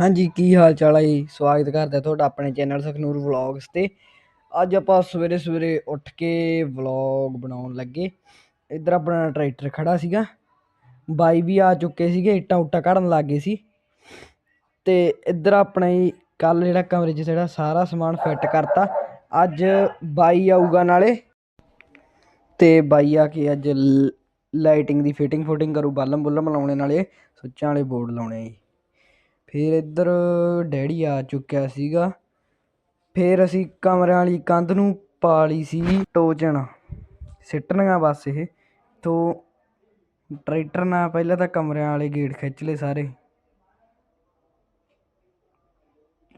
ਹਾਂਜੀ, ਕੀ ਹਾਲ ਚਾਲ ਹੈ ਜੀ? ਸਵਾਗਤ ਕਰਦਾ ਤੁਹਾਡਾ ਆਪਣੇ ਚੈਨਲ ਸਖਨੂਰ ਵਲੌਗਸ ਤੇ। ਅੱਜ ਆਪਾਂ ਸਵੇਰੇ ਸਵੇਰੇ ਉੱਠ ਕੇ ਵਲੌਗ ਬਣਾਉਣ ਲੱਗੇ। ਇੱਧਰ ਆਪਣਾ ਟਰੈਕਟਰ ਖੜਾ ਸੀਗਾ। ਬਾਈ ਵੀ ਆ ਚੁੱਕੇ ਸੀਗੇ, ਇੱਟਾਂ ਉੱਟਾਂ ਕੱਢਣ ਲੱਗ ਗਏ ਸੀ। ਤੇ ਇੱਧਰ ਆਪਣਾ ਹੀ ਕੱਲ ਜਿਹੜਾ ਕਮਰੇ 'ਚ ਜਿਹੜਾ ਸਾਰਾ ਸਮਾਨ ਫਿੱਟ ਕਰਤਾ, ਅੱਜ ਬਾਈ ਆਊਗਾ ਨਾਲੇ। ਤੇ ਬਾਈ ਆ ਕੇ ਅੱਜ ਲਾਈਟਿੰਗ ਦੀ ਫਿਟਿੰਗ ਫੁਟਿੰਗ ਕਰੂ ਬਾਲਮ ਬੁੱਲਮ ਲਾਉਣੇ ਨਾਲੇ ਸੁੱਚਾਂ ਵਾਲੇ ਬੋਰਡ ਲਾਉਣੇ ਆ ਜੀ। ਫਿਰ ਇੱਧਰ ਡੈਡੀ ਆ ਚੁੱਕਿਆ ਸੀਗਾ। ਫਿਰ ਅਸੀਂ ਕਮਰਿਆਂ ਵਾਲੀ ਕੰਧ ਨੂੰ ਪਾ ਲਈ ਸੀ ਟੋਚਨ ਸਿੱਟਣੀਆਂ ਬਸ ਇਹ। ਤੋਂ ਟਰੈਕਟਰ ਨਾਲ ਪਹਿਲਾਂ ਤਾਂ ਕਮਰਿਆਂ ਵਾਲੇ ਗੇਟ ਖਿੱਚ ਲਏ ਸਾਰੇ।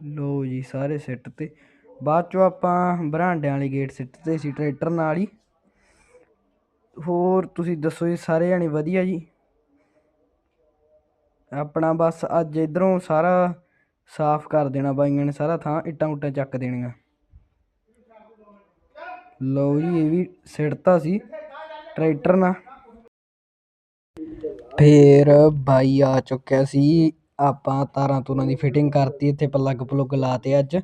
ਲੋ ਜੀ, ਸਾਰੇ ਸਿੱਟ ਤੇ ਬਾਅਦ ਚੋਂ ਆਪਾਂ ਬਰਾਂਡਿਆਂ ਵਾਲੇ ਗੇਟ ਸਿੱਟਦੇ ਸੀ, ਟਰੈਕਟਰ ਨਾਲ ਹੀ। ਹੋਰ ਤੁਸੀਂ ਦੱਸੋ ਜੀ, ਸਾਰੇ ਜਾਣੇ ਵਧੀਆ ਜੀ? ਆਪਣਾ ਬਸ ਅੱਜ ਇਧਰੋਂ ਸਾਰਾ ਸਾਫ਼ ਕਰ ਦੇਣਾ ਬਾਈਆਂ ਨੇ, ਸਾਰਾ ਥਾਂ ਇੱਟਾਂ ਉੱਟਾਂ ਚੱਕ ਦੇਣੀਆਂ। ਲਓ ਜੀ, ਇਹ ਵੀ ਸਿੜਤਾ ਸੀ, ਟਰੈਕਟਰ ਨਾਲ। ਫੇਰ ਬਾਈ ਆ ਚੁੱਕਿਆ ਸੀ, ਆਪਾਂ ਤਾਰਾਂ ਤੂਰਾਂ ਦੀ ਫਿਟਿੰਗ ਕਰਤੀ, ਇੱਥੇ ਪਲੱਗ ਪਲੁੱਗ ਲਾਤੇ ਅੱਜ।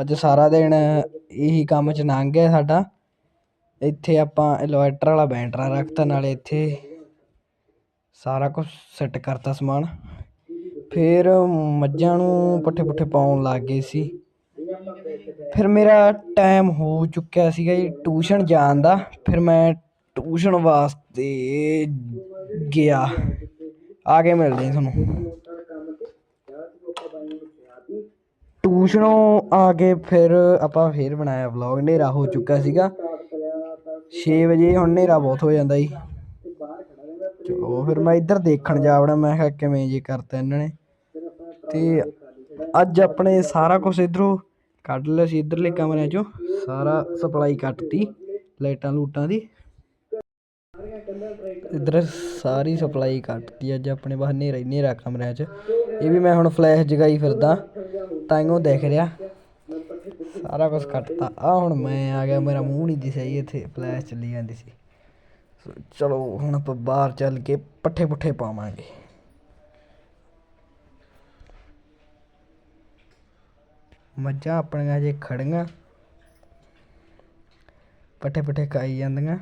ਅੱਜ ਸਾਰਾ ਦਿਨ ਇਹੀ ਕੰਮ 'ਚ ਲੰਘ ਗਿਆ ਸਾਡਾ। ਇੱਥੇ ਆਪਾਂ ਇਨਵਰਟਰ ਵਾਲਾ ਬੈਟਰਾ ਰੱਖਤਾ, ਨਾਲੇ ਇੱਥੇ ਸਾਰਾ ਕੁਝ ਸੈੱਟ ਕਰਤਾ ਸਮਾਨ। ਫਿਰ ਮੱਝਾਂ ਨੂੰ ਪੱਠੇ ਪੁੱਠੇ ਪਾਉਣ ਲੱਗ ਗਏ ਸੀ। ਫਿਰ ਮੇਰਾ ਟਾਈਮ ਹੋ ਚੁੱਕਿਆ ਸੀਗਾ ਜੀ ਟਿਊਸ਼ਨ ਜਾਣ ਦਾ। ਫਿਰ ਮੈਂ ਟਿਊਸ਼ਨ ਵਾਸਤੇ ਗਿਆ। ਆ ਕੇ ਮਿਲਦੇ ਹਾਂ ਤੁਹਾਨੂੰ। ਟਿਊਸ਼ਨੋਂ ਆ ਕੇ ਫਿਰ ਆਪਾਂ ਫੇਰ ਬਣਾਇਆ ਵਲੌਗ ਹਨੇਰਾ ਹੋ ਚੁੱਕਾ ਸੀਗਾ। 6 ਵਜੇ ਹੁਣ ਹਨੇਰਾ ਬਹੁਤ ਹੋ ਜਾਂਦਾ ਜੀ। ਚਲੋ ਫਿਰ ਮੈਂ ਇੱਧਰ ਦੇਖਣ ਜਾ ਵੜਿਆ, ਮੈਂ ਕਿਹਾ ਕਿਵੇਂ ਜੇ ਕਰਤਾ ਇਹਨਾਂ ਨੇ। ਤੇ ਅੱਜ ਆਪਣੇ ਸਾਰਾ ਕੁਝ ਇਧਰੋਂ ਕੱਢ ਲਿਆ ਸੀ, ਇਧਰਲੇ ਕਮਰਿਆਂ ਚੋਂ। ਸਾਰਾ ਸਪਲਾਈ ਕੱਟਤੀ, ਲਾਈਟਾਂ ਲੂਟਾਂ ਦੀ। ਇਧਰ ਸਾਰੀ ਸਪਲਾਈ ਕੱਟਤੀ, ਅੱਜ ਆਪਣੇ ਬਾਹਰ ਹਨੇਰਾ ਹੀ ਹਨੇਰਾ ਕਮਰਿਆਂ 'ਚ। ਇਹ ਵੀ ਮੈਂ ਹੁਣ ਫਲੈਸ਼ ਜਗਾਈ ਫਿਰਦਾ ਤਾਈਓ ਦੇਖ ਰਿਹਾ। ਸਾਰਾ ਕੁਝ ਕੱਟਤਾ। ਆ ਹੁਣ ਮੈਂ ਆ ਗਿਆ, ਮੇਰਾ ਮੂੰਹ ਨਹੀਂ ਦਿਸਿਆ ਇੱਥੇ, ਫਲੈਸ਼ ਚੱਲੀ ਜਾਂਦੀ ਸੀ। ਚਲੋ ਹੁਣ ਆਪਾਂ ਬਾਹਰ ਚੱਲ ਕੇ ਪੱਠੇ ਪੁੱਠੇ ਪਾਵਾਂਗੇ। ਮੱਝਾਂ ਆਪਣੀਆਂ ਜੇ ਖੜੀਆਂ ਪੱਠੇ ਪੁੱਠੇ ਖਾਈ ਜਾਂਦੀਆਂ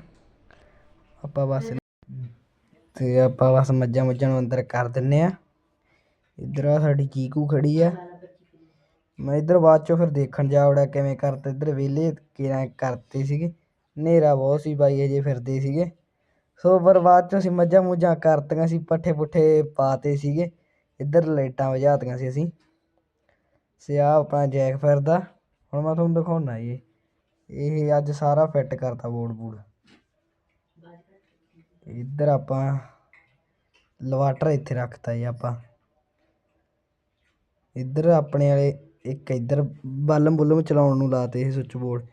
ਆਪਾਂ ਬਸ ਤੇ ਆਪਾਂ ਬਸ ਮੱਝਾਂ ਮੁੱਝਾਂ ਨੂੰ ਅੰਦਰ ਕਰ ਦਿੰਨੇ ਆ। ਇੱਧਰ ਆ ਸਾਡੀ ਚੀਕੂ ਖੜੀ ਆ। ਮੈਂ ਇੱਧਰ ਬਾਅਦ ਚੋਂ ਫਿਰ ਦੇਖਣ ਜਾ ਵੜਿਆ ਕਿਵੇਂ ਕਰਤੇ। ਇੱਧਰ ਵਿਹਲੇ ਕਿਰਾਂ ਕਰਤੇ ਸੀਗੇ। ਹਨੇਰਾ ਬਹੁਤ ਸੀ ਬਾਈ ਅਜੇ ਫਿਰਦੇ ਸੀਗੇ। ਸੋ ਪਰ ਬਾਅਦ ਚੋਂ ਅਸੀਂ ਮੱਝਾਂ ਮੁੱਝਾਂ ਕਰਤੀਆਂ ਸੀ, ਪੱਠੇ ਪੁੱਠੇ ਪਾਤੇ ਸੀਗੇ। ਇੱਧਰ ਲਾਈਟਾਂ ਵਜਾਤੀਆਂ ਸੀ ਅਸੀਂ। ਸਿਆ ਆਪਣਾ ਜੈਕ ਫਿਰਦਾ। ਹੁਣ ਮੈਂ ਤੁਹਾਨੂੰ ਦਿਖਾਉਣਾ ਜੀ। ਇਹ ਅੱਜ ਸਾਰਾ ਫਿੱਟ ਕਰਤਾ ਬੋਰਡ ਬੂਡ ਇੱਧਰ ਆਪਾਂ ਲਵਾਟਰ ਇੱਥੇ ਰੱਖਤਾ ਜੀ ਆਪਾਂ। ਇੱਧਰ ਆਪਣੇ ਵਾਲੇ ਇੱਕ ਇੱਧਰ ਬਲਮ ਬੁਲਮ ਚਲਾਉਣ ਨੂੰ ਲਾਤੇ ਇਹ ਸੁੱਚ ਬੋਰਡ।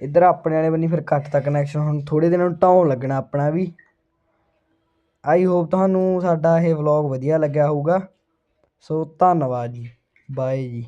ਇੱਧਰ ਆਪਣੇ ਵਾਲੇ ਬੰਨੀ ਫਿਰ ਕੱਟਤਾ ਕਨੈਕਸ਼ਨ ਹੁਣ ਥੋੜੇ ਦਿਨਾਂ ਨੂੰ ਢਾਉਣ ਲੱਗਣਾ ਆਪਣਾ ਵੀ। ਆਈ ਹੋਪ ਤੁਹਾਨੂੰ ਸਾਡਾ ਇਹ ਵਲੌਗ ਵਧੀਆ ਲੱਗਿਆ ਹੋਊਗਾ। ਸੋ ਧੰਨਵਾਦ ਜੀ। ਬਾਏ ਜੀ।